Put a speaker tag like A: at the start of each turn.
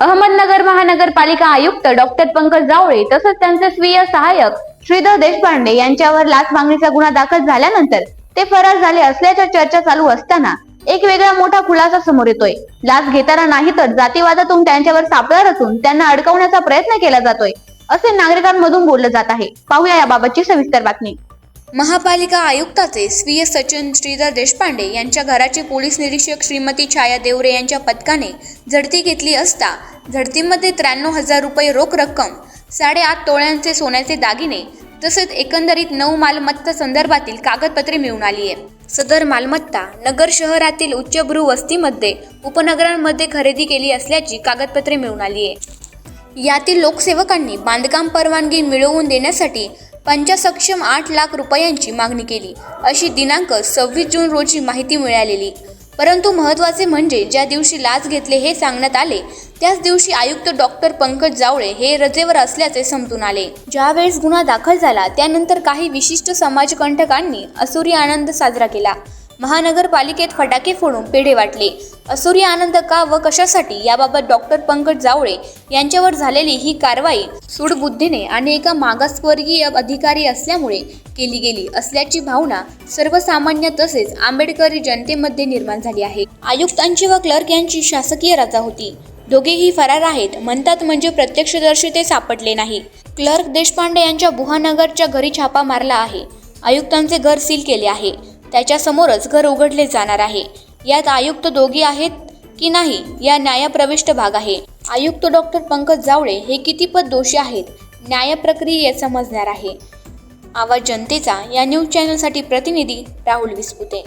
A: अहमदनगर महानगरपालिका आयुक्त डॉक्टर पंकज जावळे तसंच त्यांचे स्वीय सहाय्यक श्रीधर देशपांडे यांच्यावर लाच मागणीचा गुन्हा दाखल झाल्यानंतर ते फरार झाले असल्याच्या चर्चा चालू असताना एक वेगळा मोठा खुलासा समोर येतोय. लाच घेताना नाही तर जातीवादातून त्यांच्यावर सापळा रचून त्यांना अडकवण्याचा प्रयत्न केला जातोय असे नागरिकांमधून बोललं जात आहे. पाहूया याबाबतची सविस्तर बातमी.
B: महापालिका आयुक्ताचे स्वीय सचिन श्रीधर देशपांडे यांच्या घराचे पोलीस निरीक्षक श्रीमती छाया देवरे यांच्या पथकाने झडती घेतली असता झडतीमध्ये त्र्याण्णव हजार रुपये रोख रक्कम साडेआठ तोळ्यांचे सोन्याचे दागिने तसेच एकंदरीत नऊ मालमत्ता संदर्भातील कागदपत्रे मिळून आली आहे. सदर मालमत्ता नगर शहरातील उच्चभ्रू वस्तीमध्ये उपनगरांमध्ये खरेदी केली असल्याची कागदपत्रे मिळून आली आहे. यातील लोकसेवकांनी बांधकाम परवानगी मिळवून देण्यासाठी पंचासक्षम आठ लाख रुपयांची मागणी केली. अशी दिनांक सव्वीस जून रोजी माहिती मिळालेली. परंतु महत्त्वाचे म्हणजे ज्या दिवशी लाच घेतले हे सांगण्यात आले त्याच दिवशी आयुक्त डॉक्टर पंकज जावळे हे रजेवर असल्याचे समजून आले. ज्यावेळेस गुन्हा दाखल झाला त्यानंतर काही विशिष्ट समाजकंटकांनी असुरी आनंद साजरा केला. महानगरपालिकेत फटाके फोडून पेढे वाटले. असुरी आनंद का व कशासाठी याबाबत डॉक्टर पंकज जावळे यांच्यावर झालेली ही कारवाई सूडबुद्धीने आणि एका मागासवर्गीय अधिकारी असल्यामुळे केली गेली असल्याची भावना सर्वसामान्य तसेच आंबेडकरी जनतेमध्ये निर्माण झाली आहे. आयुक्तांची व क्लर्क यांची शासकीय रजा होती. दोघेही फरार आहेत म्हणतात म्हणजे प्रत्यक्षदर्शी ते सापडले नाही. क्लर्क देशपांडे यांच्या बुहानगरच्या घरी छापा मारला आहे. आयुक्तांचे घर सील केले आहे. त्याच्यासमोरच घर उघडले जाणार आहे. यात आयुक्त दोघी आहेत की नाही या न्यायप्रविष्ट भाग आहे. आयुक्त डॉक्टर पंकज जावळे हे कितीपत दोषी आहेत न्यायप्रक्रियेत समजणार आहे. आवाज जनतेचा या न्यूज चॅनलसाठी प्रतिनिधी राहुल विस्पुते.